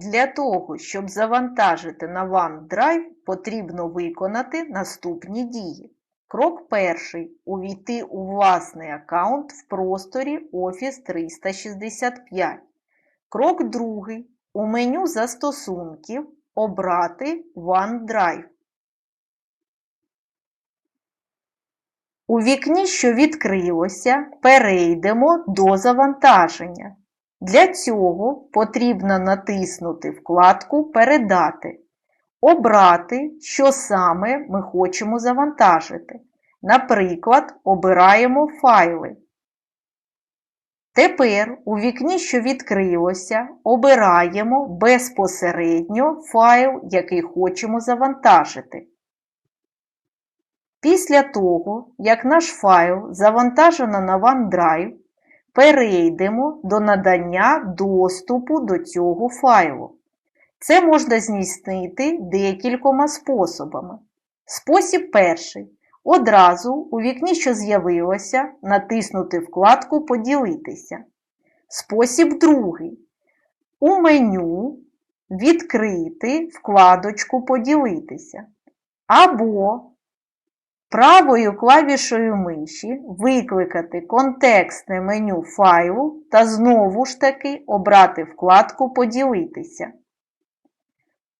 Для того, щоб завантажити на OneDrive, потрібно виконати наступні дії. Крок перший. Увійти у власний аккаунт в просторі Office 365. Крок другий. У меню застосунків обрати OneDrive. У вікні, що відкрилося, перейдемо до завантаження. Для цього потрібно натиснути вкладку Передати, обрати, що саме ми хочемо завантажити. Наприклад, обираємо файли. Тепер у вікні, що відкрилося, обираємо безпосередньо файл, який хочемо завантажити. Після того, як наш файл завантажено на OneDrive, перейдемо до надання доступу до цього файлу. Це можна здійснити декількома способами. Спосіб перший. Одразу у вікні, що з'явилося, натиснути вкладку Поділитися. Спосіб другий. У меню відкрити вкладочку Поділитися. Або правою клавішою миші викликати контекстне меню файлу та знову ж таки обрати вкладку Поділитися.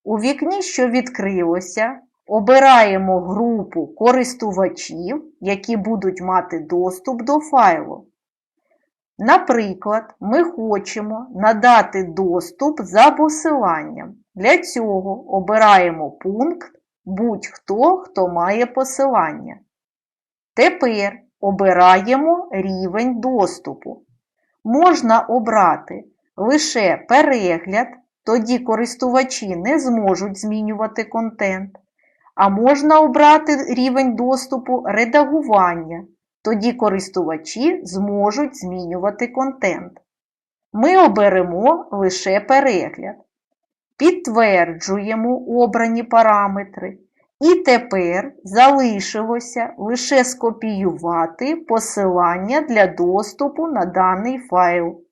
У вікні, що відкрилося, обираємо групу користувачів, які будуть мати доступ до файлу. Наприклад, ми хочемо надати доступ за посиланням. Для цього обираємо пункт Будь-хто, хто має посилання. Тепер обираємо рівень доступу. Можна обрати лише перегляд, тоді користувачі не зможуть змінювати контент. А можна обрати рівень доступу редагування, тоді користувачі зможуть змінювати контент. Ми оберемо лише перегляд. Підтверджуємо обрані параметри. І тепер залишилося лише скопіювати посилання для доступу на даний файл.